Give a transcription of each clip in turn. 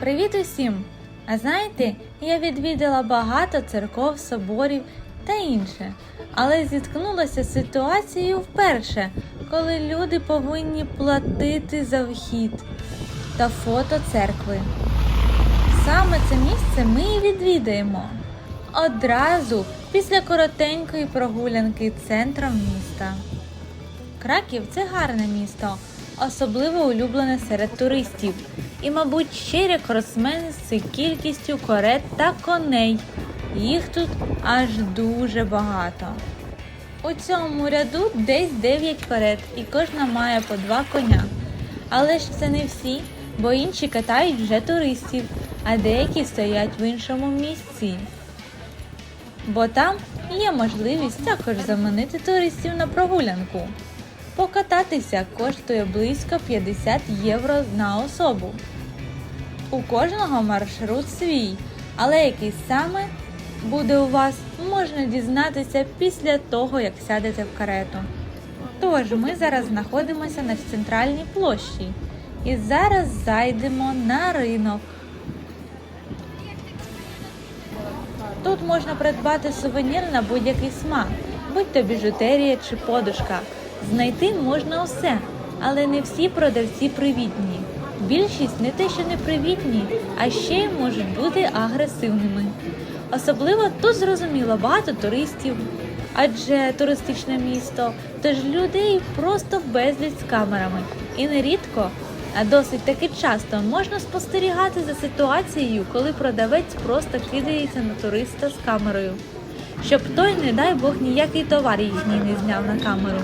Привіт усім! А знаєте, я відвідала багато церков, соборів та інше, але зіткнулася з ситуацією вперше, коли люди повинні платити за вхід та фото церкви. Саме це місце ми і відвідаємо. Одразу після коротенької прогулянки центром міста. Краків це гарне місто, особливо улюблене серед туристів. І, мабуть, ще рекордсмен з кількістю карет та коней. Їх тут аж дуже багато. У цьому ряду десь 9 карет, і кожна має по два коня. Але ж це не всі, бо інші катають вже туристів, а деякі стоять в іншому місці. Бо там є можливість також заманити туристів на прогулянку. Покататися коштує близько 50 євро на особу. У кожного маршрут свій, але який саме буде у вас, можна дізнатися після того, як сядете в карету. Тож ми зараз знаходимося на центральній площі і зараз зайдемо на ринок. Тут можна придбати сувенір на будь-який смак, будь то біжутерія чи подушка. Знайти можна усе, але не всі продавці привітні. Більшість не те, що не привітні, а ще й можуть бути агресивними. Особливо тут зрозуміло багато туристів, адже туристичне місто, тож людей просто безліч з камерами. І нерідко, а досить таки часто можна спостерігати за ситуацією, коли продавець просто кидається на туриста з камерою, щоб той, не дай Бог, ніякий товар їхній не зняв на камеру.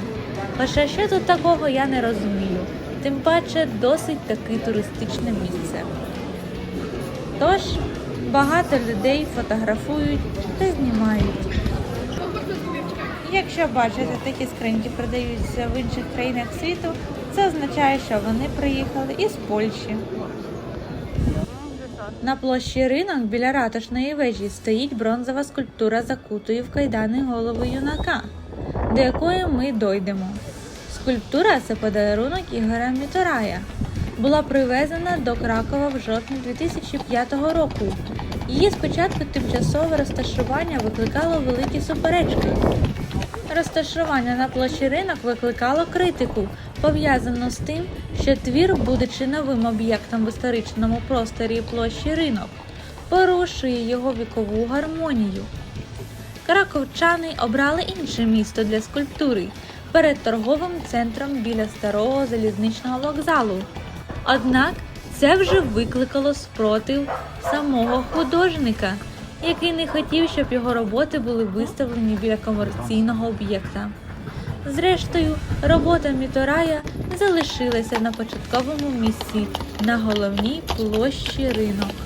Хоча що тут такого я не розумію, тим паче досить таки туристичне місце. Тож багато людей фотографують та знімають. Якщо бачите, такі скриньки продаються в інших країнах світу, це означає, що вони приїхали із Польщі. На площі ринок біля ратушної вежі стоїть бронзова скульптура закутої в кайдани голови юнака, до якої ми дойдемо. Скульптура це подарунок Ігоря Мітурая. Була привезена до Кракова в жовтні 2005 року. Її спочатку тимчасове розташування викликало великі суперечки. Розташування на площі ринок викликало критику, пов'язану з тим, що твір, будучи новим об'єктом в історичному просторі площі ринок, порушує його вікову гармонію. Краковчани обрали інше місто для скульптури перед торговим центром біля старого залізничного вокзалу. Однак це вже викликало спротив самого художника, який не хотів, щоб його роботи були виставлені біля комерційного об'єкта. Зрештою, робота Міторая залишилася на початковому місці на головній площі ринок.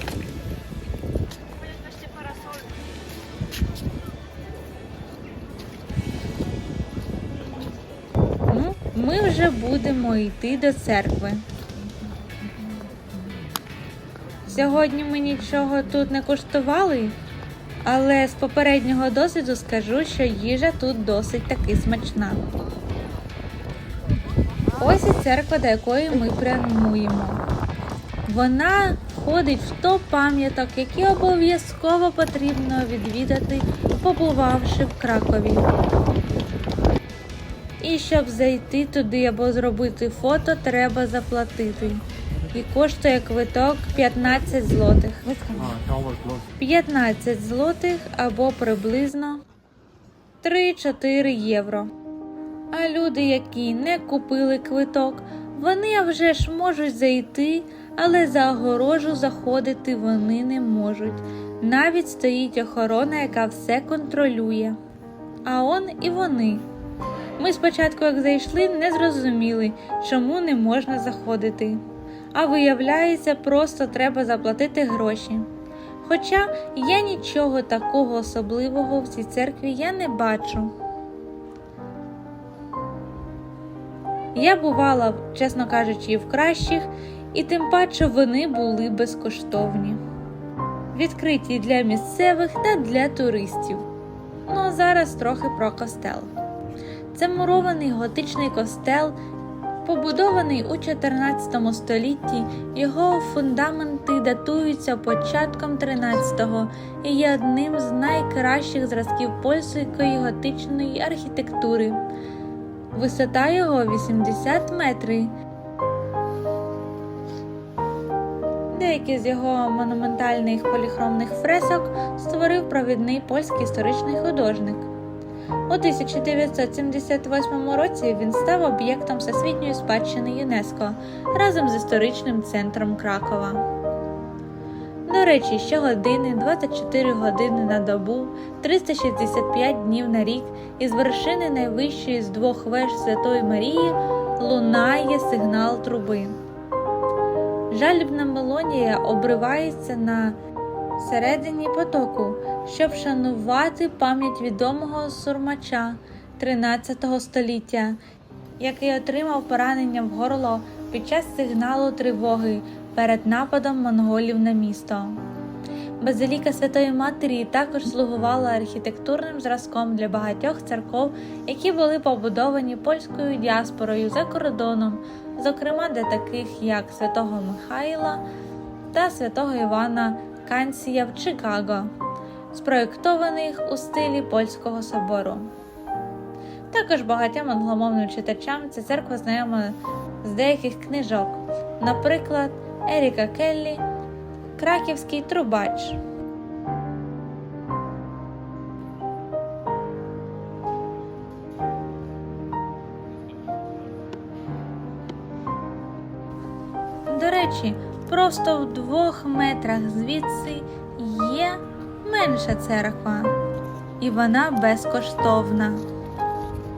Будемо йти до церкви. Сьогодні ми нічого тут не коштували, але з попереднього досвіду скажу, що їжа тут досить таки смачна. Ось і церква, до якої ми прямуємо. Вона входить в топ пам'яток, які обов'язково потрібно відвідати, побувавши в Кракові. І щоб зайти туди або зробити фото, треба заплатити. І коштує квиток 15 злотих. Ah, Calvert Close. 15 злотих або приблизно 3-4 євро. А люди, які не купили квиток, вони вже ж можуть зайти, але за огорожу заходити вони не можуть. Навіть стоїть охорона, яка все контролює. А он і вони. Ми спочатку, як зайшли, не зрозуміли, чому не можна заходити. А виявляється, просто треба заплатити гроші. Хоча я нічого такого особливого в цій церкві я не бачу. Я бувала, чесно кажучи, і в кращих, і тим паче вони були безкоштовні, відкриті для місцевих та для туристів. Ну а зараз трохи про костел. Це мурований готичний костел Побудований у 14 столітті, його фундаменти датуються початком 13-го і є одним з найкращих зразків польської готичної архітектури. Висота його 80 метрів. Деякі з його монументальних поліхромних фресок створив провідний польський історичний художник. У 1978 році він став об'єктом Всесвітньої спадщини ЮНЕСКО разом з історичним центром Кракова. До речі, щогодини, 24 години на добу, 365 днів на рік із вершини найвищої з двох веж Святої Марії лунає сигнал труби. Жалібна мелодія обривається на середині потоку, щоб вшанувати пам'ять відомого сурмача 13 століття, який отримав поранення в горло під час сигналу тривоги перед нападом монголів на місто. Базиліка Святої Матері також слугувала архітектурним зразком для багатьох церков, які були побудовані польською діаспорою за кордоном, зокрема для таких як Святого Михайла та Святого Івана Канція в Чикаго, спроєктованих у стилі Польського собору. Також багатьом англомовним читачам ця церква знайома з деяких книжок, наприклад, Еріка Келлі, Краківський трубач. До речі, просто в двох метрах звідси є менша церква, і вона безкоштовна.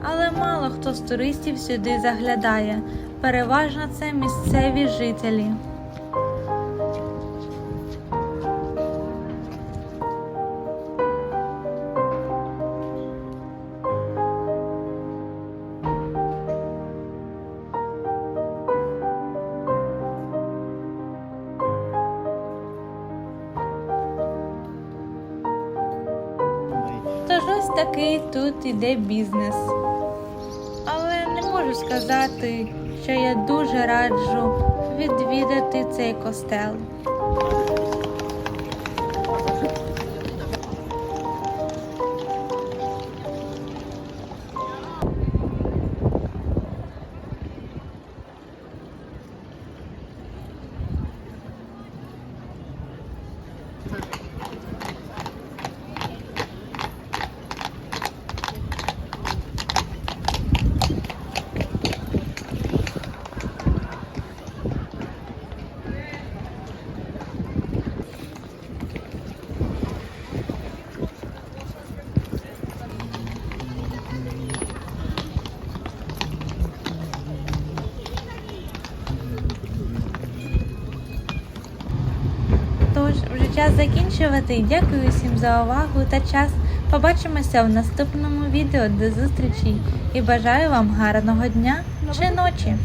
Але мало хто з туристів сюди заглядає. Переважно це місцеві жителі. Такий тут іде бізнес. Але не можу сказати, що я дуже раджу відвідати цей костел. Час закінчувати. Дякую всім за увагу та час. Побачимося в наступному відео. До зустрічі і бажаю вам гарного дня чи ночі!